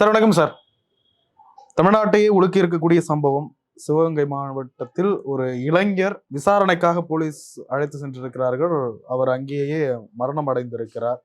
Sir வணக்கம் sir. தமிழ்நாட்டையே உலுக்கி இருக்கக்கூடிய சம்பவம் சிவகங்கை மாவட்டத்தில் ஒரு இளைஞர் விசாரணைக்காக போலீஸ் அழைத்து சென்றிருக்கிறார்கள். அவர் அங்கேயே மரணம் அடைந்திருக்கிறார்.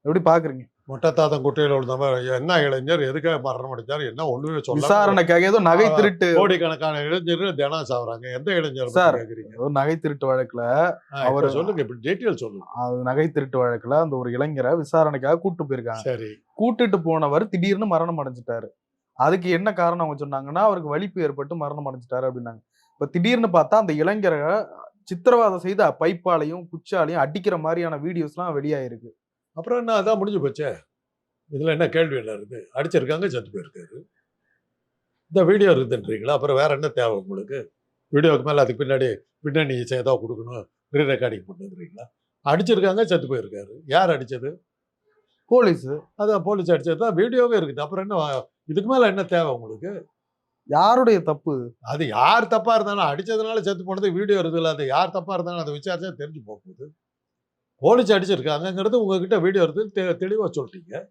எப்படி பாக்குறீங்க? மொட்டத்தாத்தன் குட்டையில் விழுந்தவன் என்ன இளைஞர்? எதுக்காக மரணம் அடைஞ்சார்? என்ன ஒண்ணுமே சொல்ல விசாரணைக்காக ஏதோ நகை திருட்டு. கோடிக்கணக்கான இளைஞர்கள் தினம் சாவறாங்க. எந்த இளைஞர் சார், ஏதோ நகை திருட்டு வழக்குல அவரு- சொல்லுங்க இப்படி டீட்டெயில் சொல்லுங்க. அது நகை திருட்டு வழக்குல அந்த ஒரு இளைஞரை விசாரணைக்காக கூட்டு போயிருக்காங்க. சரி. கூட்டிட்டு போனவர் திடீர்னு மரணம் அடைஞ்சிட்டாரு. அதுக்கு என்ன காரணம் அவங்க சொன்னாங்கன்னா அவருக்கு வலிப்பு ஏற்பட்டு மரணம் அடைஞ்சிட்டாரு அப்படின்னாங்க. இப்ப திடீர்னு பார்த்தா அந்த இளைஞரை சித்திரவதை செய்த பைப்பாலையும் குச்சாலையும் அடிக்கிற மாதிரியான வீடியோஸ்லாம் வெளியாயிருக்கு. அப்புறம் என்ன அதான் முடிஞ்சு போச்சே? இதுல என்ன கேள்வி என்ன இருக்குது அடிச்சிருக்காங்க செத்து போயிருக்காரு. இந்த வீடியோ இருக்குன்றீங்களா அப்புறம் வேற என்ன தேவை உங்களுக்கு? வீடியோக்கு மேல அதுக்கு பின்னாடி பின்னணி இசை ஏதோ கொடுக்கணும் ரீ ரெக்கார்டிங் பண்ணுறீங்களா அடிச்சிருக்காங்க செத்து போயிருக்காரு. யார் அடிச்சது? போலீஸ். அதான் போலீஸ் அடிச்சது தான். வீடியோவே இருக்குது. அப்புறம் என்ன இதுக்கு மேல என்ன தேவை உங்களுக்கு? யாருடைய தப்பு? அது யார் தப்பா இருந்தாலும் அடிச்சதுனால செத்து போனது வீடியோ இருக்குல்ல அது யார் தப்பா இருந்தாலும் அதை விசாரிச்சா தெரிஞ்சு போக போகுது போலீஸ் அடிச்சிருக்காங்கங்கிறது உங்ககிட்ட வீடியோ இருக்கு தெ- தெளிவா சொல்லிட்டீங்க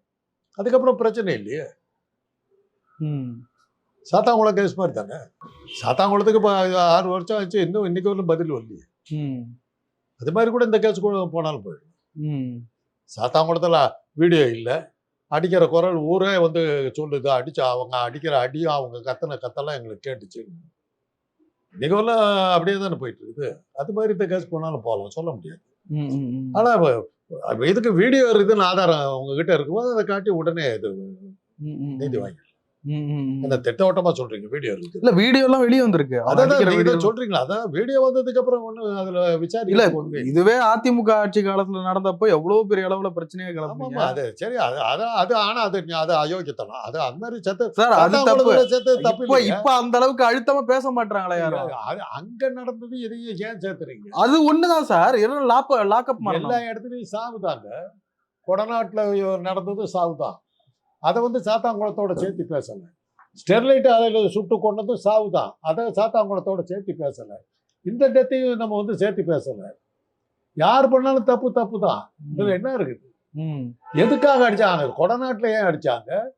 அதுக்கப்புறம் பிரச்சனை இல்லையே? ம். சாத்தாங்குளம் கேஸ் மாதிரி தானே சாத்தாங்குளத்துக்கு இப்போ ஆறு வருஷம் ஆச்சு இன்னும் இன்னைக்கு வரலும் பதில் வரலையே. ம். அது மாதிரி கூட இந்த கேஸ் கூட போனாலும் போயிடும். ம். சாத்தாங்குளத்தில் வீடியோ இல்லை. அடிக்கிற குரல் ஊரே வந்து சொல்லுது. அடிச்சு அவங்க அடிக்கிற அடியும் அவங்க கத்தனை கத்தெல்லாம் எங்களுக்கு கேட்டுச்சு. இன்னைக்கு வரலாம் அப்படியே தானே போயிட்டு இருக்குது. அது மாதிரி இந்த கேஸ் போனாலும் போகலாம் சொல்ல முடியாது. ஆனா இதுக்கு வீடியோ இருக்குதுன்னு ஆதாரம் உங்ககிட்ட இருக்கும்போது அதை காட்டி உடனே இது. நீதி வாங்கி. அந்த திட்டவட்டமா சொல்றீங்க வீடியோ இருக்குது இல்ல வீடியோ எல்லாம் வெளியே வந்திருக்கு. அதான் சொல்றீங்களா? அதான் வீடியோ வந்ததுக்கு அப்புறம் ஒண்ணு அதுல இல்ல விசாரிக்க ஒண்ணு. இதுவே அதிமுக ஆட்சி காலத்துல நடந்தப்போ எவ்வளவு பெரிய அளவுல பிரச்சனையே ஆமா அது சரி அது அது அது ஆனா அது அது அயோக்கியத்தனம். அது அந்த மாதிரி செத்து சார் அது தப்பு. செத்து தப்பு இப்ப அந்த அளவுக்கு அழுத்தமா பேச மாட்டாங்களா யாரும் அது அங்க நடந்தது இதையும் ஏன் சேர்த்துறீங்க? அது ஒண்ணுதான் சார். எல்லாம் லாப் லாக்அப் எல்லா இடத்துலயும் சாவுதாங்க. கொடநாட்டுல நடந்தது சாவுதான். அதை வந்து சாத்தாங்குளத்தோட சேர்த்து பேசல. ஸ்டெர்லைட் ஆலையில சுட்டு கொண்டதும் சாவுதான் அதை சாத்தாங்குளத்தோட சேர்த்து பேசல. இந்த டெத்தையும் நம்ம வந்து சேர்த்து பேசல. யார் பண்ணாலும் தப்பு தப்பு தான். இதுல என்ன இருக்குது? ம். எதுக்காக அடிச்சாங்க? கொடநாட்டுல ஏன் அடிச்சாங்க?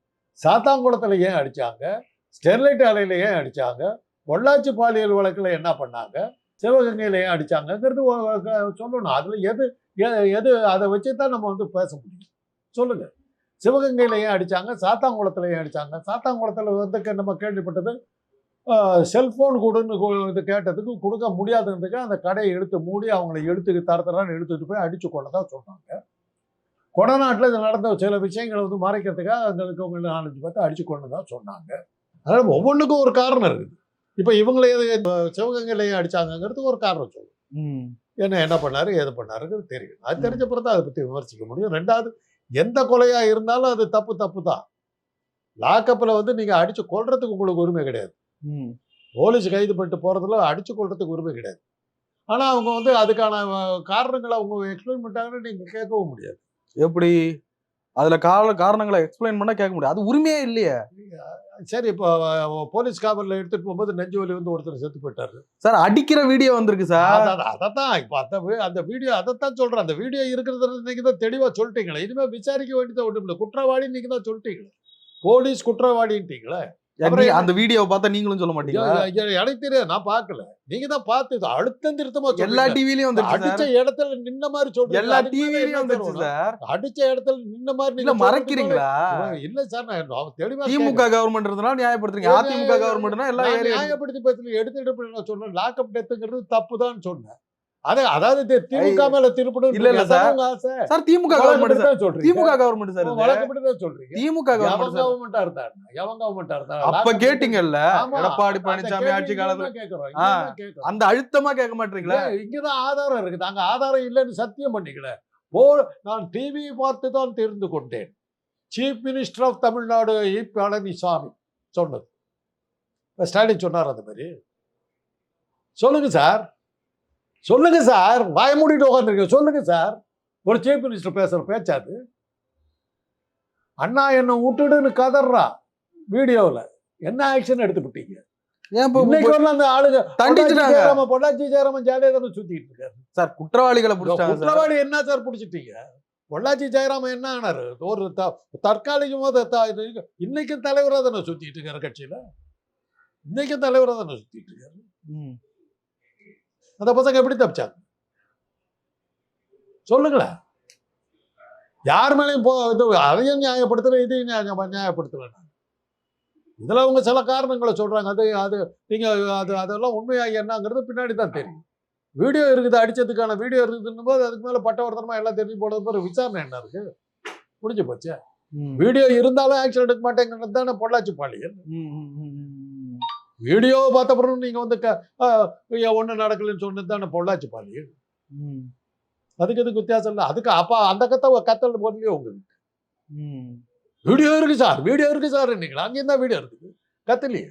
சாத்தாங்குளத்துல ஏன் அடிச்சாங்க? ஸ்டெர்லைட் ஆலையில ஏன் அடிச்சாங்க? பொள்ளாச்சி பாலியல் வழக்குல என்ன பண்ணாங்க? சிவகங்கையில ஏன் ஒ- சொல்லணும். அதுல எது எது அதை வச்சு தான் நம்ம வந்து பேச முடியும். சொல்லுங்க. சிவகங்கையில ஏன் அடிச்சாங்க சாத்தாங்குளத்துல ஏன் அடிச்சாங்க. சாத்தாங்குளத்துல வந்து நம்ம கேள்விப்பட்டது செல்போன் கொடுன்னு இது கேட்டதுக்கு கொடுக்க முடியாதுன்றதுக்கு அந்த கடையை எடுத்து மூடி அவங்களை எடுத்து தரத்தரான்னு எடுத்துட்டு போய் அடிச்சு கொண்டதா சொன்னாங்க. கொடநாட்டில் இது நடந்த சில விஷயங்களை வந்து மறைக்கிறதுக்காக அங்கே இருக்கவங்க நாலஞ்சு பேர்த்து அடிச்சு கொண்டு தான் சொன்னாங்க. அதனால் ஒவ்வொன்றுக்கும் ஒரு காரணம் இருக்குது. இப்போ இவங்களே எது சிவகங்கையிலேயே அடிச்சாங்கங்கிறதுக்கு ஒரு காரணம் சொல்லும். என்ன என்ன பண்ணாரு ஏது பண்ணாருங்கிறது தெரியும் அது தெரிஞ்ச பிறகு தான் அதை பற்றி விமர்சிக்க முடியும். ரெண்டாவது எந்த கொலையா இருந்தாலும் அது தப்பு தப்பு தான். லாக்கப்பில் வந்து நீங்கள் அடிச்சு கொல்றதுக்கு உங்களுக்கு உரிமை கிடையாது. ம். போலீஸ் கைது பண்ணிட்டு போகிறதுல அடிச்சு கொள்றதுக்கு உரிமை கிடையாது. ஆனால் அவங்க வந்து அதுக்கான காரணங்களை அவங்க எக்ஸ்பிளைன் பண்ணிட்டாங்கன்னு நீங்கள் கேட்கவும் முடியாது. எப்படி? அதுல கால காரணங்களை எக்ஸ்பிளைன் பண்ணா கேட்க முடியாது அது உரிமையே இல்லையே. சரி இப்போ போலீஸ் காவலில் எடுத்துட்டு போகும்போது நெஞ்சு வலி வந்து ஒருத்தர் செத்து போயிட்டாரு. சார் அடிக்கிற வீடியோ வந்திருக்கு சார். அதான் அதைத்தான். இப்போ அந்த அந்த வீடியோ அதைத்தான் சொல்றேன். அந்த வீடியோ இருக்கிறது நீங்க தான் தெளிவா சொல்லிட்டீங்களே. இனிமே விசாரிக்க வேண்டியது ஒன்றும் இல்லை குற்றவாளி நீங்க தான் சொல்லிட்டீங்களே. போலீஸ் குற்றவாளின்ட்டீங்களே? அந்த வீடியோவை பார்த்தா நீங்களும் சொல்ல மாட்டீங்களா? எனக்கு தெரியாது. நான் பார்க்கல. நீங்க தான் பார்த்து அழுத்தம் திருத்தமா எல்லா. டிவிலயும் வந்துருச்சு அடிச்ச இடத்துல நின்ன மாதிரி சொல்றீங்க. எல்லா டிவிலயும் வந்துருச்சு? சார். அடிச்ச இடத்துல நின்ன மாதிரி இல்ல நீங்க மறைக்கிறீங்களா? இல்ல சார் நான் தெளிவா திமுக கவர்மெண்ட் இருந்தாலும் நியாயப்படுத்துறீங்க. அதிமுக கவர்மெண்ட்னா எல்லா நான் ஏரியா நியாயப்படுத்தி பேசல எடுத்துட்டு நான் சொன்னேன். லாக்அப் டெத்துங்கிறது தப்பு தான் சொன்னேன். அது அதாவது திமுக மேல திருப்பணும் இல்ல, இல்ல சார். திமுக கவர்மெண்ட் வழக்கப்படி சொல்றீங்க. DMK government sir. வழக்கப்படி தான் சொல்றீங்க. திமுக கவர்மெண்ட் கவர்மெண்டா இருந்தா எவன் கவர்மெண்டா அப்ப கேட்டீங்கல்ல. எடப்பாடி பழனிசாமி ஆட்சி காலத்துல? கேக்குறோம். அந்த அழுத்தமா கேட்க மாட்டீங்களா? இங்கதான் ஆதாரம் இருக்குது. அங்க ஆதாரம் இல்லைன்னு சத்தியம் பண்ணிக்கல. போ நான் டிவி பார்த்து தான் தெரிந்து கொண்டேன். Chief minister of Tamil Nadu E Palaniswami சொன்னது. ஸ்டாலின் சொன்னார் அந்த மாதிரி. சொல்லுங்க சார். சொல்லுங்க சார் வாய மூடிட்டு உட்காந்துருக்க சொல்லுங்க சார். ஒரு சீஃப் மினிஸ்டர் பேசுற பேச்சாது அண்ணா என்ன விட்டுடுன்னு கதறா வீடியோவில் என்ன ஆக்ஷன் எடுத்துக்கிட்டீங்க இன்னைக்கு அந்த ஆளுங்க தண்டிச்சுட்டாங்க. பொள்ளாச்சி ஜெயராமன், பொள்ளாச்சி ஜெயராமன் ஜாலியா தானே சுத்திட்டு இருக்காரு. சார் குற்றவாளிகளை பிடிச்சாங்க குற்றவாளி என்ன சார் பிடிச்சிட்டீங்க? பொள்ளாச்சி ஜெயராமன் என்ன ஆனாரு? ஒரு த- இன்னைக்கும் தலைவரா தானே சுத்திட்டு இருக்காரு கட்சியில? இன்னைக்கும் தலைவரா தானே சுத்திட்டு இருக்காரு. அந்த பசங்க எப்படி தப்பிச்சாங்க? சொல்லுங்களேன் யார் மேலேயும் போ இது அதையும் நியாயப்படுத்தல இதையும் நியாய- நியாயப்படுத்தல நான். இதுல அவங்க சில காரணங்களை சொல்றாங்க. அது அது நீங்க அது அதெல்லாம் உண்மையா என்னங்கிறது பின்னாடி தான் தெரியும். வீடியோ இருக்குது அடிச்சதுக்கான வீடியோ இருக்குதுன்னும் போது அதுக்கு மேல பட்டவர்த்தனமா எல்லாம் தெரிஞ்சு போனது பிறகு விசாரணை என்ன இருக்கு? முடிஞ்சு போச்சு. வீடியோ இருந்தாலும் ஆக்ஷன் எடுக்க மாட்டேங்கிறது தானே பொள்ளாச்சி பாலியல். ம், ம், ம், ம். வீடியோ பார்த்த பிறகு நீங்க வந்து க- ஒண்ணும் நடக்கலன்னு சொன்னது தானே பொள்ளாச்சி பாலியல். அதுக்கு இதுக்கு வித்தியாசம் இல்லை? அதுக்கு அப்ப அந்த கத்த கத்தல் போடலையே உங்களுக்கு. வீடியோ இருக்கு சார் வீடியோ இருக்கு சார் நீங்களா அங்கேயும் தான் வீடியோ இருக்குது கத்தலையே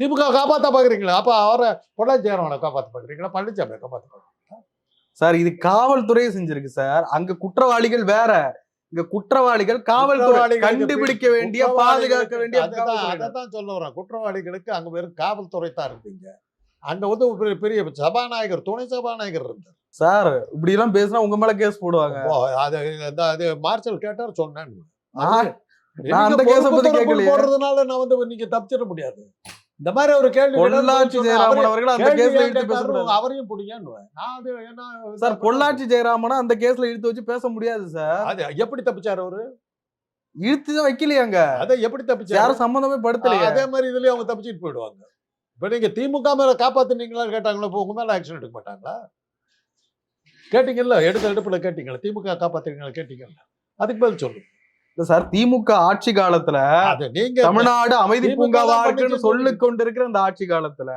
திமுக காப்பாத்த பாக்குறீங்களா அப்ப அவரை பொள்ளாச்சி ஜெயராமனை காப்பாத்த பாக்குறீங்களா பழனிசாமியை காப்பாத்த பாக்குறீங்களா சார் இது காவல்துறையே செஞ்சிருக்கு சார். அங்க குற்றவாளிகள் வேற. இங்க குற்றவாளிகள் காவல்துறை கண்டுபிடிக்க வேண்டிய பாதுகாக்க வேண்டிய. அதைத்தான் சொல்ல வரேன் குற்றவாளிகளுக்கு அங்க வெறும் காவல்துறை தான் இருந்தீங்க. அங்க வந்து பெரிய- சபாநாயகர் துணை சபாநாயகர் இருந்தார். சார் இப்படி எல்லாம் பேசினா உங்க மேல கேஸ் போடுவாங்க. அது மார்ஷல் கேட்டார் சொன்னேன். நான் அந்த கேஸ பத்தி கேட்கலையே. போடுறதுனால நான் வந்து நீங்க தப்பிச்சிட முடியாது. இந்த மாதிரி ஒரு கேள்வி பொள்ளாச்சி ஜெயராமன் அவரே- அவர்கள் அந்த கேஸ்ல இழுத்து பேசக்கூடாது அவரையும் என்ன சார் பொள்ளாச்சி ஜெயராமனை அந்த கேஸ்ல இழுத்து வச்சு பேச முடியாது சார். அது எப்படி தப்பிச்சாரு அவரு? இழுத்து தான் வைக்கலையாங்க. அதை எப்படி தப்பிச்சாரு? யாரும் சம்பந்தமே படுத்தலையே. அதே மாதிரி இதுலயும் அவங்க தப்பிச்சிட்டு போயிடுவாங்க. இப்ப நீங்க திமுக மேல காப்பாத்துனீங்களா கேட்டாங்களா இப்போ உங்க மேல ஆக்ஷன் எடுக்க மாட்டாங்களா? கேட்டீங்கல்ல எடுத்த எடுப்புல கேட்டீங்களா திமுக காப்பாத்துறீங்களா கேட்டீங்கல்ல. அதுக்கு பதில் சொல்லு இல்ல சார் திமுக ஆட்சி காலத்துல அது நீங்க தமிழ்நாடு அமைதி பூங்காவா தான் இருக்குன்னு சொல்லிக் கொண்டிருக்கிற அந்த ஆட்சி காலத்துல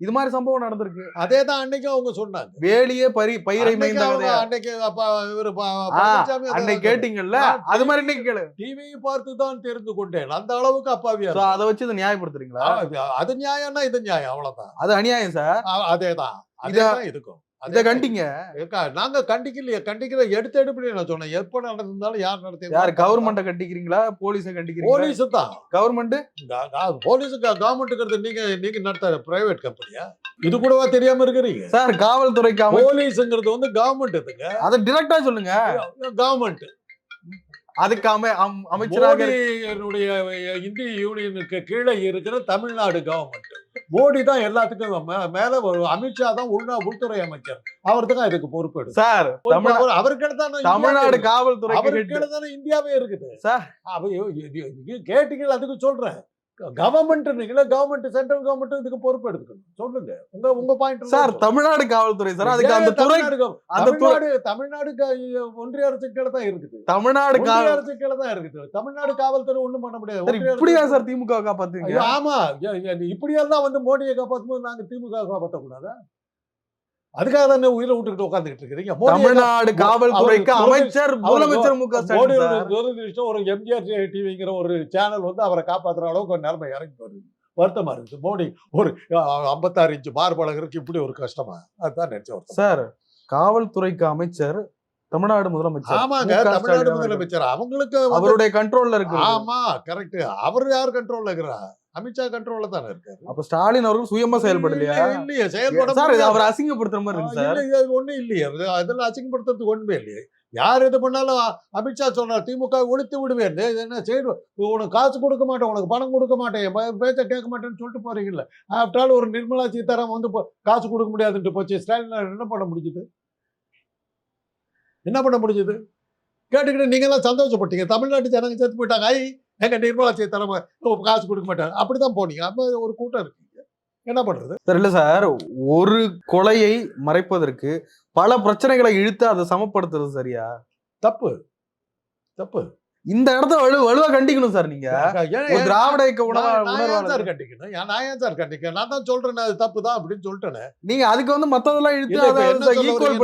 இது மாதிரி சம்பவம் நடந்திருக்கு. அதே தான் அன்னைக்கும் அவங்க சொன்னாங்க. வேலியே பரி பயிரை அன்னைக்கு அன்னைக்கு இவரு அதை அன்னைக்கு தான் கேட்டீங்கல்ல? அது மாதிரி இன்னைக்கு கேளு. டிவியை பார்த்து தான் தெரிந்து கொண்டேன். அந்த அளவுக்கு அப்பாவியா அதை வச்சு இதை நியாயப்படுத்துறீங்களா. அது நியாயம்னா இது நியாயம் அவ்வளவுதான். அது அநியாயம் சார். அ- அதேதான். அதேதான் இருக்கும் அதேதான் கண்டிங்க. நாங்க கண்டிக்கலையே கண்டிக்கிற எடுத்த எடுப்படி நான் சொன்னேன். எப்ப நடந்திருந்தாலும் யார் நடத்தி யார் கவர்மெண்ட கண்டிக்கிறீங்களா? போலீஸ கண்டிக்கிறீங்களா? போலீஸ் தான். கவர்மெண்ட் போலீஸுக்கு கவர்மெண்ட்டுங்கிறது நீங்க நீங்க நடத்த பிரைவேட் கம்பெனியா இது கூடவா தெரியாம இருக்கிறீங்க? சார் காவல்துறைக்கு போலீஸ்ங்கிறது வந்து கவர்மெண்ட் இதுங்க அதை டிரெக்டா சொல்லுங்க. கவர்மெண்ட் அதுக்கு அமை அம்- அமைச்சராக இந்திய யூனியனுக்கு கீழே இருக்கிற தமிழ்நாடு கவர்மெண்ட் மோடி தான் எல்லாத்துக்கும் மேல அமித்ஷா தான் உள்நா உள்துறை அமைச்சர். அவர் தான் இதுக்கு பொறுப்பு சார் அவருக்கு தானே தமிழ்நாடு காவல்துறைக்கு அவருக்கு. தானே இந்தியாவே இருக்குது. சார். கேட்டீங்களா அதுக்கு சொல்றேன். கவர்மெண்ட் நீங்களே கவர்மெண்ட் சென்ட்ரல் கவர்மெண்ட் இதுக்கு பொறுப்பு எடுத்துக்கணும். சொல்லுங்க. உங்க உங்க பாயிண்ட் சார் தமிழ்நாடு காவல்துறை சார் அதுக்கு அந்த துறை தமிழ்நாடு தமிழ்நாடு ஒன்றிய அரசு கீழே தான் இருக்குது. தமிழ்நாடு அரசு கீழே தான் இருக்குது. தமிழ்நாடு காவல்துறை ஒண்ணும் பண்ண முடியாது. இப்படியா சார் திமுக காப்பாத்துவீங்க? ஐயோ, ஆமா. இப்படியெல்லாம் வந்து மோடியை காப்பாற்றும் போது நாங்க திமுக காப்பாற்ற கூடாதா அதுக்காக தானே உயிரை விட்டுக்கிட்டு உட்காந்துக்கிட்டு இருக்கிறீங்க? மோடியை தமிழ்நாடு காவல்துறைக்கு துறை- அமைச்சர் முதலமைச்சர் மு க ஸ்டாலின் ஒரு எம்ஜிஆர் டிவிங்கிற ஒரு சேனல் வந்து அவரை காப்பாத்துற அளவுக்கு ஒரு நிலைமை இறங்கி வருது. வருத்தமா இருக்குது. மோடி ஒரு ஐம்பத்தாறு இன்ச்சு மார்பழகருக்கு இப்படி ஒரு கஷ்டமா? அதுதான் நினைச்ச சார் காவல்துறைக்கு அமைச்சர் தமிழ்நாடு முதலமைச்சர். ஆமாங்க தமிழ்நாடு. முதலமைச்சர். அவங்களுக்கு அவருடைய கண்ட்ரோல்ல இருக்கு ஆமா கரெக்ட் அவர் யார் கண்ட்ரோல்ல இருக்கிறா அமித்ஷா கண்ட்ரோல்ல தானே இருக்காரு. அப்ப ஸ்டாலின் அவர்கள் சுயமா செயல்படலையா? இல்ல- இல்லையே செயல்பட சார். அவர் அசிங்கப்படுத்துற மாதிரி இருக்கு சார். இது ஒண்ணும் இல்லையே. அது- அதெல்லாம் அசிங்கப்படுத்துறதுக்கு ஒண்ணுமே இல்லையே. யார் இது பண்ணாலும் அமித்ஷா சொன்னார் திமுக ஒழித்து விடுவேன். என்ன செய்வோம் உனக்கு காசு கொடுக்க மாட்டேன் உனக்கு பணம் கொடுக்க மாட்டேன் பேச்சை கேட்க மாட்டேன்னு சொல்லிட்டு போறீங்கல்ல. ஆஃப்டர் ஆல் ஒரு நிர்மலா சீதாராமன் வந்து காசு கொடுக்க முடியாதுன்ட்டு போச்சு. ஸ்டாலின் என்ன பண்ண முடிஞ்சது? என்ன பண்ண முடிஞ்சது? கேட்டுக்கிட்டு நீங்கெல்லாம் சந்தோஷப்பட்டீங்க. தமிழ்நாட்டு ஜனங்க செத்து போயிட்டாங்க. ஐ எங்க நிர்மலா சீதாராமன் காசு கொடுக்க மாட்டாங்க அப்படிதான் போனீங்க. அப்ப ஒரு கூட்டம் இருக்கீங்க என்ன பண்றது? இல்ல சார். ஒரு கொலையை மறைப்பதற்கு பல பிரச்சனைகளை இழுத்து அதை சமப்படுத்துறது சரியா? தப்பு. தப்பு. இந்த இடத்த வலு வலுவா கண்டிக்கணும் சார் நீங்க. திராவிட சார் கண்டிக்கணும்? நான் ஏன் சார் கண்டிக்கிறேன் நான் தான் சொல்றேன் அது தப்பு தான் அப்படின்னு சொல்லிட்டேனே. நீங்க அதுக்கு வந்து மத்ததெல்லாம் இழுத்து அதை ஈக்குவல்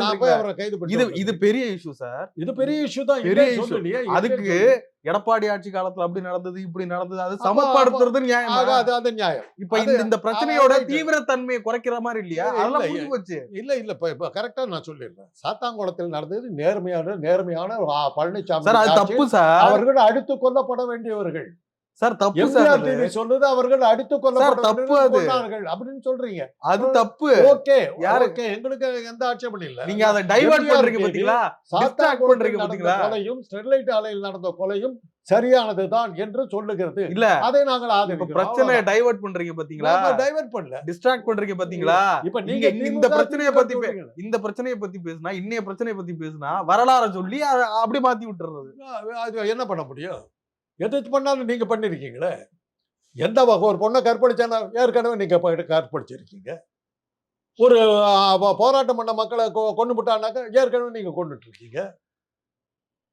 பண்ணி இது. இது பெரிய இஷ்யூ சார். இது பெரிய இஷ்யூ தான். பெரிய இல்லைன்னு அதுக்கு. எடப்பாடி ஆட்சி காலத்துல அப்படி நடந்தது இப்படி நடந்தது அது சமப்படுத்துறது நியாயம். அது நியாயம். இப்ப இந்த பிரச்சனையோட. தீவிர தன்மையை குறைக்கிற மாதிரி இல்லையா? இல்ல, அதெல்லாம் போச்சு. இல்ல இல்ல. இப்ப கரெக்டா நான் சொல்லிடுறேன். சாத்தாங்குளத்தில் நடந்தது நேர்மையான நேர்மையான பழனிசாமி. தப்பு சார். அவர்கள் அடுத்து கொல்லப்பட வேண்டியவர்கள். சார் தப்பு சார். டிவி சொல்லுது அவர்கள் அடித்து தப்பு அது. அப்படின்னு சொல்றீங்க. அது தப்பு. ஓகே யாரு- ஓகே எங்களுக்கு எந்த ஆட்சேபம் இல்ல. நீங்க அதை டைவர்ட் பண்றீங்க பாத்தீங்களா சாத்தான்குளத்தில் பண்றீங்க பாத்தீங்களா? கொலையும் ஸ்டெர்லைட் ஆலையில் நடந்த கொலையும் சரியானதுதான் என்று சொல்லுகிறது. இல்ல. அதை நாங்கள் ஆதரிக்கிறோம். பிரச்சனை டைவர்ட் பண்றீங்க பாத்தீங்களா டைவர்ட் பண்ணல. டிஸ்ட்ராக்ட் பண்றீங்க பாத்தீங்களா இப்ப நீங்க இந்த பிரச்சனைய பத்தி. இந்த பிரச்சனையை பத்தி பேசினா இன்னைய பிரச்சனையை பத்தி பேசினா வரலாற சொல்லி அத அப்படியே மாத்தி விட்டுறது. என்ன பண்ண முடியும்? எது பண்ணாலும் நீங்க பண்ணிருக்கீங்களே? எந்த வகை ஒரு பொண்ணை கற்பழிச்சானா? ஏற்கனவே நீங்க போயிட்டு கற்பழிச்சிருக்கீங்க. ஒரு போராட்டம் பண்ண மக்களை கொண்டு விட்டானாக்கா ஏற்கனவே நீங்க கொண்டுட்டு இருக்கீங்க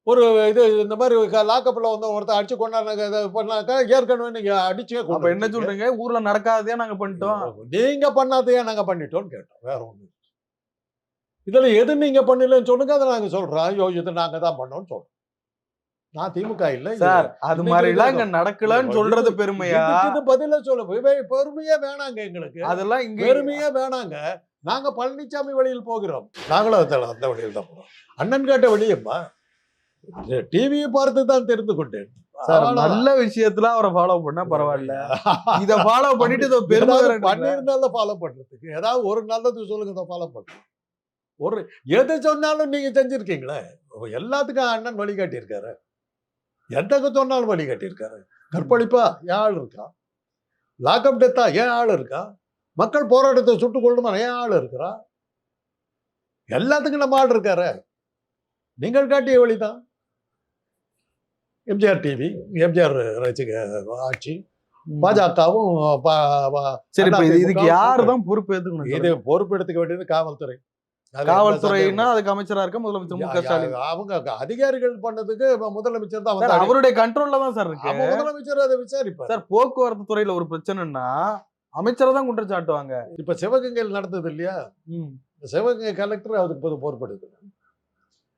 ஒரு இது இந்த மாதிரி லாக்கப்ல வந்து ஒருத்தர் அடிச்சு கொண்டாங்க இதை பண்ணாக்கா ஏற்கனவே நீங்க அடிச்சே அப்ப கொண்டு என்ன சொல்றீங்க? ஊர்ல நடக்காததே நாங்க பண்ணிட்டோம். நீங்க பண்ணாதையே நாங்க பண்ணிட்டோம்னு கேட்டோம். வேற ஒண்ணு இதுல எது நீங்க பண்ணலன்னு சொல்லுங்க அதை நாங்க சொல்றோம். ஐயோ இது நாங்க தான் பண்ணோம்னு சொல்றோம். நான் திமுக இல்ல சார் அது மாதிரி எல்லாம் இங்க நடக்கலன்னு சொல்றது பெருமையா? இது பதில சொல்ல பெருமையே வேணாங்க எங்களுக்கு. அதெல்லாம் இங்க பெருமையே வேணாங்க. நாங்க பழனிசாமி வழியில் போகிறோம். நாங்களும் அந்த அந்த வழியில் தான் போறோம். அண்ணன் கேட்ட வழியம்மா டிவியை பார்த்து தான் தெரிந்து கொண்டேன். சார். நல்ல விஷயத்துல அவரை ஃபாலோ பண்ணா பரவாயில்ல. இத ஃபாலோ பண்ணிட்டு இதோ பெருமை ஏதாவது வேறன்றீங்களா? பண்ணியிருந்தாலும் ஃபாலோ பண்றதுக்கு. ஏதாவது ஒரு நல்லது சொல்லுங்க இதை ஃபாலோ பண்றோம். ஒரு எது சொன்னாலும் நீங்க செஞ்சிருக்கீங்களே? எல்லாத்துக்கும் அண்ணன் வழிகாட்டியிருக்காரு எந்தக்கு சொன்னாலும் வழிகாட்டியிருக்காரு கற்பழிப்பா? ஏன் ஆள் இருக்கா? லாக்அப் டெத்தா ஏன் ஆள் இருக்கா? மக்கள் போராட்டத்தை சுட்டுக் கொள்ளுமா ஏன் ஆள் இருக்கிறா? எல்லாத்துக்கும் நம்ம ஆள் இருக்காரு. நீங்கள் காட்டிய வழிதான். எம்ஜிஆர் டிவி எம்ஜிஆர் ரசிக ஆட்சி பாஜகவும் சரி இதுக்கு யாரு தான் பொறுப்பு ஏத்துக்கணும் இது சார்? பொறுப்பெடுத்துக்க வேண்டியது காவல்துறை. எந்த அதுக்கு அமைச்சரா இருக்க முதலமைச்சர் மு க ஸ்டாலின். அவங்க அதிகாரிகள் பண்ணதுக்கு முதலமைச்சர் தான் சார் வந்தாரு அவருடைய கண்ட்ரோல்ல தான் சார் இருக்கு. முதலமைச்சர் அதை விசாரிப்பார். சார் போக்குவரத்து துறையில ஒரு பிரச்சனைன்னா அமைச்சரை தான் குற்றம் சாட்டுவாங்க இப்ப சிவகங்கையில் நடந்தது இல்லையா. சிவகங்கை கலெக்டர் அதுக்கு பொது பொறுப்பெடுக்கணும்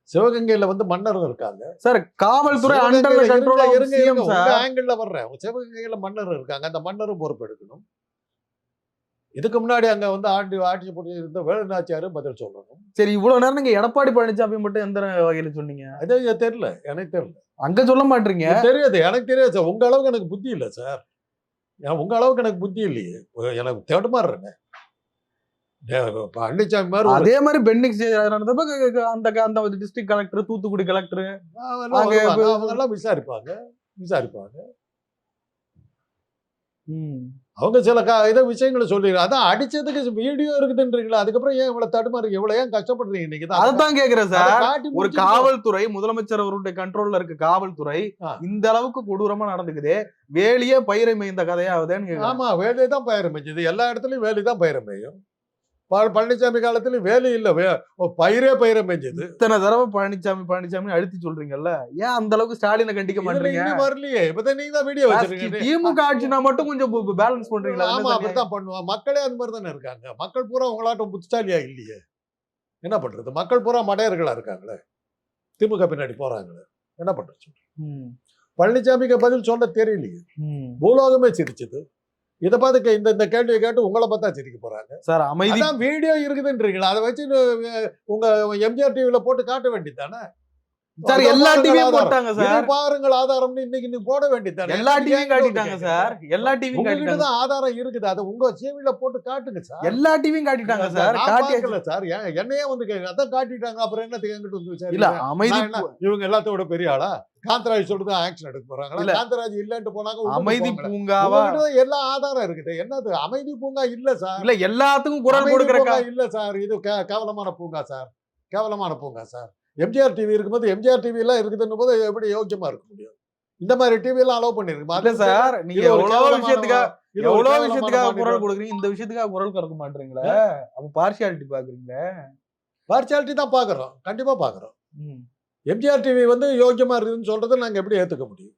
சிவகங்கையில வந்து மன்னர் இருக்காங்க. சார் காவல்துறை இருங்க, கண்ட்ரோல் இருங்க, இருங்க. ஆங்கிள் வர்றேன். சிவகங்கையில மன்னர் இருக்காங்க. அந்த மன்னரும் பொறுப்பெடுக்கணும் இதுக்கு முன்னாடி அங்க வந்து ஆண்டு ஆட்சி புரிஞ்சு இருந்த வேலுநாச்சியாரும் பதில் சொல்லணும். சரி இவ்வளவு நேரம் நீங்க எடப்பாடி பழனிசாமி மட்டும் எந்த வகையில சொன்னீங்க? அது எனக்கு தெரியல எனக்கு தெரியல. அங்க சொல்ல மாட்டீங்க. தெரியாது எனக்கு தெரியாது சார். உங்க அளவுக்கு எனக்கு புத்தி இல்லை சார். உங்க அளவுக்கு எனக்கு புத்தி இல்லையே. எனக்கு தடுமாறுறேங்க பழனிசாமி மாதிரி அதே மாதிரி பெண்டிங் ஸ்டேஜ் நடந்தப்ப க- க- அந்த அந்த டிஸ்ட்ரிக்ட் கலெக்டர் தூத்துக்குடி கலெக்டர் அவங்கெல்லாம் விசாரிப்பாங்க. விசாரிப்பாங்க. அவங்க சில கா இதை விஷயங்களை சொல்லிடுறாங்க அதான் அடிச்சதுக்கு வீடியோ இருக்குதுன்றீங்களா அதுக்கப்புறம் ஏன் இவ்வளவு தடுமாறுங்க இவ்வளவு ஏன் கஷ்டப்படுறீங்க இன்னைக்கு தான் அதான் கேக்குறேன் சார் ஒரு. காவல்துறை முதலமைச்சர் அவருடைய கண்ட்ரோல்ல இருக்க காவல்துறை. இந்த அளவுக்கு கொடூரமா நடந்துக்குதே வேலியே பயிரை மேய்ந்த கதையாவதேன்னு. ஆமா வேலி தான் பயிரம் மேய்ச்சது எல்லா இடத்துலயும் வேலி தான் பயிரம் மேயும் ப- பழனிசாமி காலத்துலயும் வேலி இல்ல. பயிரே பயிரம் மேய்ஞ்சது இத்தனை தடவை பழனிசாமி பழனிசாமி அழுத்தி சொல்றீங்கல்ல? ஏன் அந்த அளவுக்கு ஸ்டாலினை கண்டிக்க மாட்டீங்க? வரலையே. இப்பதான் நீங்க தான் வீடியோ வச்சிருக்கீங்க. திமுக ஆட்சினா மட்டும் கொஞ்சம் பேலன்ஸ் பண்றீங்களா? ஆமா அப்படித்தான் பண்ணுவோம். மக்களே அந்த மாதிரி தானே இருக்காங்க. மக்கள் பூரா உங்களாட்டம் புத்திசாலியா இல்லையே? என்ன பண்றது? மக்கள் பூரா மடையர்களா இருக்காங்களே? திமுக பின்னாடி போறாங்களே? என்ன பண்றது? பழனிசாமிக்கு பதில் சொல்ல தெரியலையே. பூலோகமே சிரிச்சது. இதை பார்த்து இந்த இந்த கேள்வியை கேட்டு உங்களை பார்த்தா சிரிக்க போறாங்க. சார் அமைதி வீடியோ இருக்குதுன்றீங்களா? அதை வச்சு உங்க எம்ஜிஆர் டிவில போட்டு காட்ட வேண்டியதானே சார் எல்லா டிவியும் போட்டாங்க சார். பாருங்கள் ஆதாரம்னு இன்னைக்கு நீ போட வேண்டியதானே எல்லா டிவியும் காட்டிட்டாங்க சார். எல்லா டிவியும் காட்டிட்டாங்க. தான் ஆதாரம் இருக்குது. அதை உங்க சேவில போட்டு காட்டுங்க சார். எல்லா டிவியும் காட்டிட்டாங்க சார். நான் காட்டி பார்க்கல சார். என்னையே வந்து கேக்குது. அதான் காட்டிட்டாங்க. அப்புறம் என்னத்துக்கு எங்கிட்ட வந்து இல்ல விசாரிக்கிறீங்க? அமைதி என்ன, இவங்க எல்லாத்தோட பெரிய ஆளா? காந்தராஜ் சொல்லிட்டு ஆக்ஷன் எடுக்க போறாங்களா? இல்ல. காந்தராஜ் இல்லன்ட்டு போனாங்க அமைதி. பூங்காவா? எல்லா ஆதாரம் இருக்குது. என்னது? அமைதி பூங்கா இல்ல சார். இல்ல எல்லாத்துக்கும் குரல் அமைதி கொடுக்கற பூங்கா இல்ல சார். இது கேவலமான பூங்கா சார். கேவலமான பூங்கா சார். எம்ஜிஆர் டிவி இருக்கும்போது எம்ஜிஆர் டிவி எல்லாம் இருக்குதுன்னு போது எப்படி யோக்கியமா இருக்க முடியும்? இந்த மாதிரி டிவி எல்லாம் அலோவ் பண்ணிருக்கு இல்ல சார் நீங்க கேவலமான விஷயத்துக்காக கேவலமான விஷயத்துக்காக. குரல் கொடுக்குறீங்க? இந்த விஷயத்துக்காக குரல் கொடுக்க மாட்டீங்களா? அப்ப பார்ஷியாலிட்டி பாக்குறீங்களா? பார்சியாலிட்டி தான் பாக்குறோம். கண்டிப்பா பாக்குறோம். எம்ஜிஆர் டிவி வந்து யோக்கியமா இருக்குதுன்னு சொல்றதை நாங்க எப்படி ஏத்துக்க முடியும்.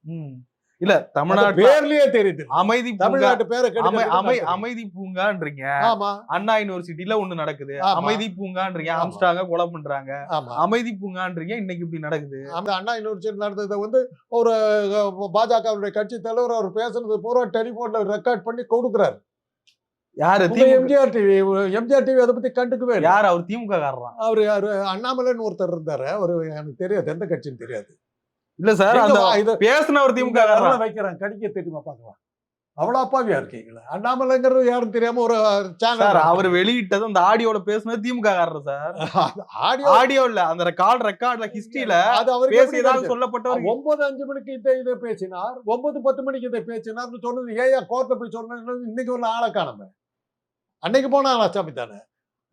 இல்ல அந்த தமிழ்நாட்டு பேர்லயே தெரியுது. அமைதி தமிழ்நாட்டு பேரை அமைதி பூங்கான்றீங்க. அண்ணா யூனிவர்சிட்டில ஒண்ணு நடக்குது. அமைதி பூங்கான்றீங்க. ஆமா. ஆம்ஸ்டாங்க கொலை பண்றாங்க. அமைதி பூங்கான்றீங்க. இன்னைக்கு இப்படி நடக்குது. அந்த அண்ணா யூனிவர்சிட்டி நடந்ததை வந்து ஒரு பாஜகவுடைய கட்சி தலைவர் அவர் பேசுனது பூரா டெலிபோன்ல ரெக்கார்ட் பண்ணி கொடுக்குறாரு. யாரு? எம்ஜிஆர் டிவி எம்ஜிஆர் டிவி அதை பத்தி கண்டுக்கவே யார்? அவர் திமுக அவரு அவரு அண்ணாமலைன்னு ஒருத்தர் இருந்தாரு. அவரு எனக்கு தெரியாது. எந்த கட்சின்னு தெரியாது. இல்ல சார் அந்த பேசினவர் திமுக வைக்கிறேன். கடிக்க தெரியுமா பாக்கலாம் அவ்வளவு அப்பாவியா இருக்கீங்களா. அண்ணாமலைங்கிறது யாரும் தெரியாம ஒரு சார் சேனல் அவர் வெளியிட்டது அந்த ஆடியோல பேசுனது திமுக காரர் சார். ஆடியோ ஆடியோ இல்ல அந்த கால் ரெக்கார்ட்ல ஹிஸ்டரியில அது எப்படி பேசியதாக? சொல்லப்பட்டவர் ஒன்பது அஞ்சு மணிக்கு இதை இதை பேசினார். ஒன்பது பத்து மணிக்கு இதை பேசினார்னு சொன்னது ஏயா கோர்ட்ல போய் சொன்னது இன்னைக்கு ஒரு ஆளை காணாம. அன்னைக்கு போன ஆளாச்சாமி தானே.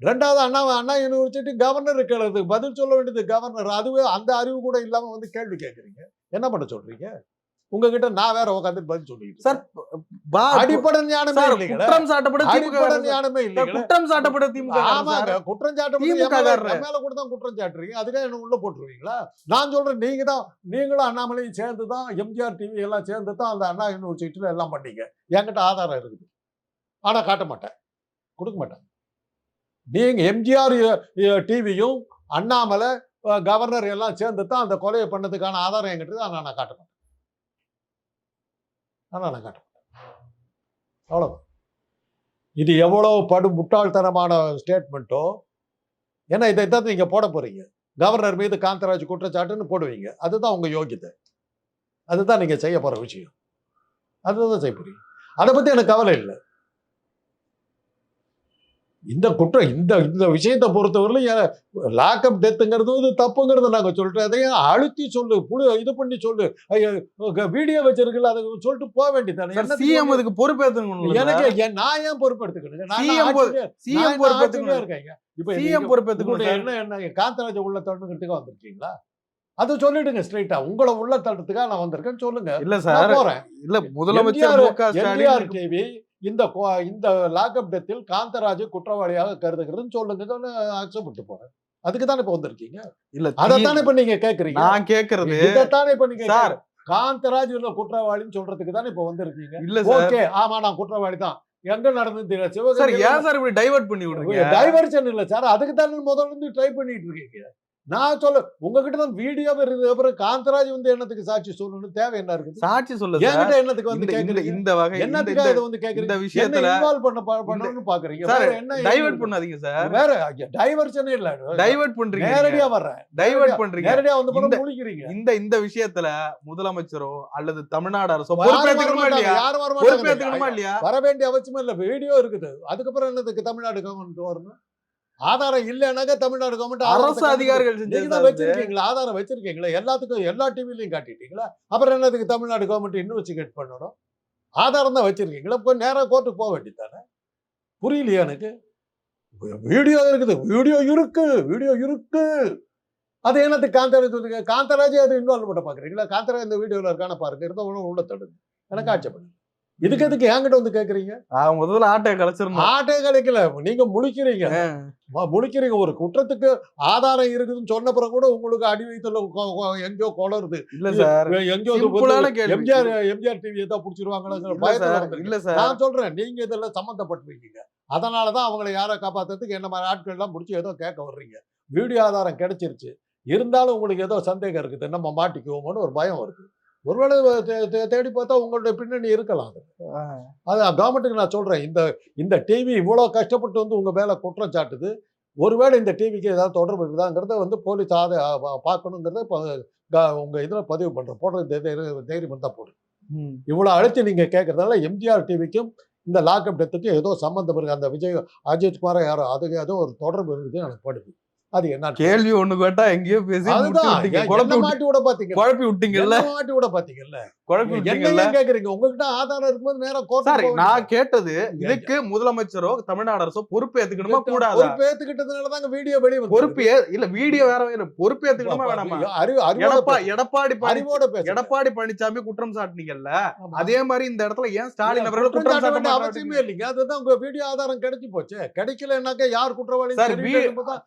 ரெண்டாவது அண்ணா அண்ணா யூனிவர்சிட்டி கவர்னர் இருக்கிறது பதில் சொல்ல வேண்டியது கவர்னர் அதுவே அந்த அறிவு கூட இல்லாம வந்து கேள்வி கேட்குறீங்க. என்ன பண்ண சொல்றீங்க? உங்ககிட்ட நான் வேற உட்காந்து பதில் சொல்லிட்டு சார், அடிப்படை ஞானமே குற்றம் சாட்டப்பட திமுக அடிப்படை. ஞானமே இல்லைங்களே? குற்றம் சாட்டப்பட திமுக ஆமாங்க. குற்றம் காரரு. மேல கூட தான் குற்றம் சாட்டுறீங்க. அதுக்காக என்ன உள்ள போட்டுருவீங்களா? நான் சொல்றேன் நீங்க தான் நீங்களும் அண்ணாமலையும் சேர்ந்து தான் எம்ஜிஆர் டிவி எல்லாம் சேர்ந்து தான் அந்த அண்ணா யூனிவர்சிட்டியில எல்லாம் பண்ணீங்க. என்கிட்ட ஆதாரம் இருக்குது. ஆனா காட்ட மாட்டேன். கொடுக்க மாட்டேன். நீங்கள் எம்ஜிஆர் டிவியும் அண்ணாமலை கவர்னர் எல்லாம் சேர்ந்து தான் அந்த கொலையை பண்ணதுக்கான ஆதாரம் என்கிட்ட இருக்குது. நான் காட்ட மாட்டேன். நான் காட்ட மாட்டேன். இது எவ்வளோ படு முட்டாள்தனமான ஸ்டேட்மெண்ட்டோ ஏன்னா இதை தான் நீங்கள் போட போகிறீங்க கவர்னர் மீது காந்தராஜ் குற்றச்சாட்டுன்னு போடுவீங்க. அதுதான் உங்கள் யோகியத்தை அதுதான் நீங்கள் செய்ய போகிற விஷயம். அதுதான் செய்ய போறீங்க. அதை பற்றி எனக்கு கவலை இல்லை. இந்த குற்றம் இந்த இந்த விஷயத்தை பொறுத்தவரையிலும் லாக்அப் டெத்துங்கிறது இது தப்புங்கிறத நாங்க சொல்லிட்டு அதையும் அழுத்தி சொல்லு புழு இது பண்ணி சொல்லு. வீடியோ வச்சிருக்கல அதை சொல்லிட்டு போக வேண்டியதானே சார், சிஎம் அதுக்கு பொறுப்பேற்றுக்கணும் எனக்கு நான் ஏன் பொறுப்பெடுத்துக்கணும்? சிஎம் பொறுப்பேற்றுக்கணும் இருக்கேங்க இப்ப சிஎம் பொறுப்பேற்றுக்கணும். என்ன என்ன காந்தராஜ உள்ள தள்ளுங்கிறதுக்கு வந்திருக்கீங்களா? அதை சொல்லிடுங்க ஸ்ட்ரைட்டா உங்களை உள்ள தள்ளுறதுக்காக நான் வந்திருக்கேன்னு சொல்லுங்க. இல்ல சார். போறேன். இல்ல முதலமைச்சர் டிவி இந்த இந்த லாக்அப் டெத்தில் காந்தராஜை குற்றவாளியாக கருதுகிறதுன்னு சொல்லுங்க அக்செப்ட் போறேன் அதுக்கு தானே இப்ப வந்திருக்கீங்க? இல்ல அதை தி- தானே இப்ப நீங்க கேக்குறீங்க? நான் கேக்குறது இதைத்தானே இப்ப நீங்க சார். சார் காந்தராஜ் இல்ல குற்றவாளின்னு சொல்றதுக்கு தானே இப்ப வந்திருக்கீங்க? இல்ல சார். ஓகே ஆமா நான் குற்றவாளி தான். எங்க நடந்தது தெரியல? சார் சிவகங்கை ஏன் சார் இப்படி டைவர்ட் பண்ணி விடுறீங்க? டைவர்ஷன் இல்ல சார். அதுக்கு தானே முதல்ல இருந்து ட்ரை பண்ணிட்டு இருக்கீங்க? நான் சொல்ல உங்ககிட்ட தான் வீடியோ இருக்குது அப்புறம் காந்தராஜ் வந்து என்னத்துக்கு சாட்சி சொல்லணும் தேவை என்ன இருக்குது? சாட்சி சொல்ல என்கிட்ட என்னத்துக்கு வந்து கேக்குறீங்க? இந்த வகை இந்த- இதை வந்து கேக்குறீங்க? இந்த விஷயத்துல இன்வால்வ் பண்ண பண்ணணும்னு பாக்குறீங்க. சார், வேற என்ன டைவர்ட்? பண்ணாதீங்க சார். வேற டைவர்ஷனே இல்ல. டைவர்ட் பண்றீங்க நேரடியா வர்றேன். டைவர்ட் பண்றீங்க. நேரடியா வந்து படம் முடிக்கிறீங்க இந்த இந்த விஷயத்துல முதலமைச்சரோ அல்லது தமிழ்நாடு அரசோ வரமாட்டாங்க, இல்லையா? யாரும் வரமாட்டாங்க. பொறுப்பேற்றுக்கணுமா இல்லையா? வர வேண்டிய அவசியமே இல்ல. வீடியோ இருக்குது. அதுக்கப்புறம் என்னதுக்கு தமிழ்நாடு கவர்மெண்ட் வரணும்? ஆதாரம் இல்லைனாக்க தமிழ்நாடு கவர்மெண்ட் அரசு அதிகாரிகள் வச்சிருக்கீங்களா? ஆதாரம் வச்சிருக்கீங்களா? எல்லாத்துக்கும் எல்லா டிவிலையும் காட்டிட்டீங்களா? அப்புறம் என்னதுக்கு தமிழ்நாடு கவர்மெண்ட் இன்வெஸ்டிகேட் பண்ணணும்? ஆதாரம் தான் வச்சிருக்கீங்களா? இப்போ நேரா கோர்ட்டுக்கு போக வேண்டியதானே புரியலையா எனக்கு? வீடியோ இருக்குது வீடியோ இருக்கு வீடியோ இருக்கு. அது என்னத்துக்கு காந்தராஜ் காந்தராஜே அது இன்வால்வ் பண்ண பாக்குறீங்களா காந்தராஜ் இந்த வீடியோல இருக்கான பாருங்க. இருந்தா உள்ள உள்ள தடுங்க எனக்கு ஆட்சேபம் இதுக்கு எதுக்கு என்கிட்ட வந்து கேக்குறீங்க? முதல்ல ஆட்டையை கலைச்சிருந்தோம். ஆட்டே கிடைக்கல நீங்க முழிக்கிறீங்க. முழிக்கிறீங்க. ஒரு குற்றத்துக்கு ஆதாரம் இருக்குதுன்னு சொன்ன பிறகு கூட உங்களுக்கு அடி கொ- எங்கேயோ கொளருது இல்ல சார். எங்கேயோ எம்ஜிஆர் எம்ஜிஆர் டிவி ஏதோ புடிச்சிருவாங்களோங்கிற இல்ல சார் வந்திருக்கீங்க. இல்ல சார். நான் சொல்றேன் நீங்க இதெல்லாம் சம்மந்தப்பட்டிருக்கீங்க. அதனாலதான் அவங்களை யாரை காப்பாத்துறதுக்கு என்ன மாதிரி ஆட்கள் எல்லாம் முடிச்சு ஏதோ கேட்க வர்றீங்க. வீடியோ ஆதாரம் கிடைச்சிருச்சு. இருந்தாலும் உங்களுக்கு ஏதோ சந்தேகம் இருக்குது. நம்ம மாட்டிக்குவோமோன்னு ஒரு பயம் வருது. ஒருவேளை தேடி பார்த்தா உங்களுடைய பின்னணி இருக்கலாம் அது. அது கவர்மெண்ட்டுக்கு நான் சொல்றேன். இந்த இந்த டிவி இவ்வளோ கஷ்டப்பட்டு வந்து உங்க மேல குற்றம் சாட்டுது. ஒருவேளை இந்த டிவிக்கு ஏதாவது தொடர்பு இருக்குதாங்கிறத வந்து போலீஸ் அதை பார்க்கணுங்கிறத இப்போ க- உங்க இதுல பதிவு தை- தை- தைரியம் இருந்தா போடு. இவ்வளோ அழைச்சி நீங்க கேட்கறதால எம்ஜிஆர் டிவிக்கும் இந்த லாக்அப் டெத்துக்கும் ஏதோ சம்மந்தம் இருக்கு அந்த விஜய் அஜித் குமாரோ யாரோ அதுக்கு ஏதோ ஒரு தொடர்பு இருக்குது எனக்கு படுது. அது என்ன கேள்வி ஒண்ணு கேட்டா எங்கேயோ பேசி அதுதான். குழப்பி மாட்டி விட பாத்தீங்க? குழப்பி விட்டீங்கல்ல? மாட்டி விட பாத்தீங்கல்ல? கேக்குறீங்க? உங்ககிட்ட ஆதாரம் இருக்கும்போது நேரா கோர்ட் சார் நான் கேட்டது இதுக்கு முதலமைச்சரோ தமிழ்நாடு அரசோ பொறுப்பு ஏத்துக்கணுமா? கூடாதா? பொறுப்பு ஏத்துக்கிட்டதுனால வீடியோ வெளியே பொறுப்பு இல்ல வீடியோ வேற வேற பொறுப்பு ஏத்துக்கணுமா வேணாமா? எடப்பாடி அறிவோட எடப்பாடி பழனிசாமி குற்றம் சாட்டினீங்கல்ல? அதே மாதிரி இந்த இடத்துல ஏன் ஸ்டாலின் அவர்கள் குற்றம் சாட்ட? அவசியமே இல்லைங்க. அதுதான் உங்க வீடியோ ஆதாரம் கிடைச்சு போச்சு. கிடைக்கலனாக்க யார் குற்றவாளி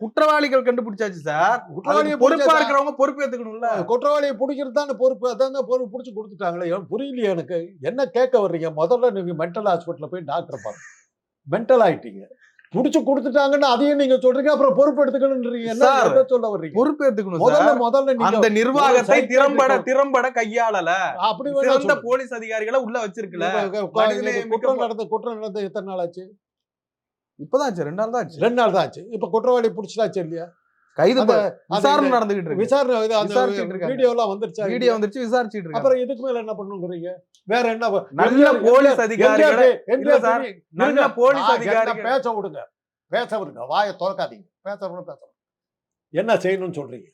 குற்றவாளிகள் கண்டுபிடிச்சாச்சு சார். குற்றவாளியை பொறுப்பா இருக்கிறவங்க பொறுப்பு ஏத்துக்கணும்ல. குற்றவாளியை பிடிக்கிறது தானே பொறுப்பு. அதாங்க பொறுப்பு பிடிச்சி கொடுத்துட்டாங்களே எனக்கு புரியலையே எனக்கு? என்ன கேட்க வர்றீங்க? முதல்ல நீங்க மென்டல் ஹாஸ்பிட்டல்ல போய் டாக்டர் பாருங்க. மென்டல் ஆயிட்டீங்க. புடிச்சு கொடுத்துட்டாங்கன்னு அதையும் நீங்க சொல்றீங்க அப்புறம் பொறுப்பு எடுத்துக்கணும்ன்றீங்க என்ன சொல்ல வர்றீங்க? பொறுப்பு ஏத்துக்கணும் முதல்ல முதல்ல அந்த நிர்வாகத்தை திறம்பட திறம்பட கையாளல. அப்படி சிறந்த. போலீஸ் அதிகாரிகளை உள்ள வச்சிருக்கல. குற்றம் நடந்த குற்றம் நடந்த எத்தனை நாள் ஆச்சு? இப்பதான் ஆச்சு ரெண்டு நாள் தான் ஆச்சு. ரெண்டு நாள் தான் ஆச்சு. இப்ப குற்றவாளி பிடிச்சிட்டாச்சு இல்லையா? கைது விசாரணை நடந்துகிட்டு இருக்கு. விசாரணை இது அந்த விசாரிச்சுட்டு இருக்காங்க. வீடியோ எல்லாம் வந்துருச்சா வீடியோ வந்துருச்சு விசாரிச்சுட்டு இருக்காங்க. அப்புறம் இதுக்கு மேல என்ன பண்ணுங்கிறீங்க வேற என்ன நல்ல போலீஸ் அதிகாரிகளை பெரிய- நல்ல. போலீஸ் என்ன பேச விடுங்க. பேச விடுங்க. வாயை திறக்காதீங்க. பேசணும் பேசணும் என்ன செய்யணும்னு சொல்றீங்க?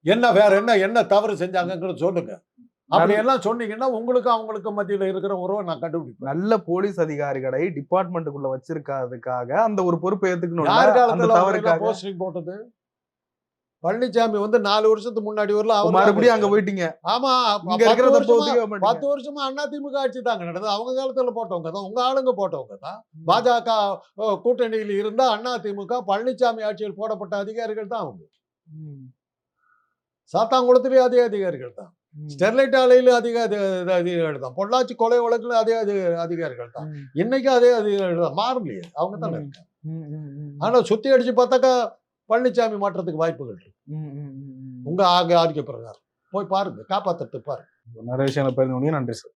என்ன வேற என்ன என்ன தவறு செஞ்சாங்கங்கிறது சொல்லுங்க. அப்படி எல்லாம் சொன்னீங்கன்னா உங்களுக்கு அவங்களுக்கு மத்தியில இருக்கிற உறவை நான் கண்டுபிடிப்பேன். நல்ல போலீஸ் அதிகாரிகளை டிபார்ட்மெண்ட்டுக்குள்ள வச்சிருக்காதுக்காக அந்த ஒரு பொறுப்பை ஏத்துக்கணும் போஸ்டிங் போட்டது? பழனிசாமி வந்து நாலு வருஷத்துக்கு முன்னாடி வரல அவர் மறுபடியும் அங்க போயிட்டீங்க. ஆமா இங்க பத்து இருக்கிற வருஷமா-. பத்து வருஷமா அண்ணா திமுக ஆட்சி தாங்க நடந்தது. அவங்க காலத்துல போட்டவங்க தான் உங்க ஆளுங்க போட்டவங்க தான். பாஜக கூட்டணியில் இருந்த அண்ணா திமுக பழனிசாமி ஆட்சியில் போடப்பட்ட அதிகாரிகள் தான் அவங்க. ம், சாத்தாங்குளத்திலே அதே அதிகாரிகள் தான். ஸ்டெர்லைட் ஆலையில அதிக அதி- அதிகாரிகள் தான். பொள்ளாச்சி கொலை வழக்குல அதே அதி- அதிகாரிகள் தான். ம், இன்னைக்கு அதே அதிகாரிகள் தான். மாறலையே அவங்க தான் ஆனா சுத்தி அடிச்சு பார்த்தாக்கா பழனிசாமி மாற்றத்துக்கு வாய்ப்புகள் இருக்கு. உங்க ஆக ஆதிக்க பிரகாரம் போய் பாருங்க காப்பாத்துட்டு பாருங்க நிறைய விஷயங்களை பகிர்ந்து. நன்றி சார்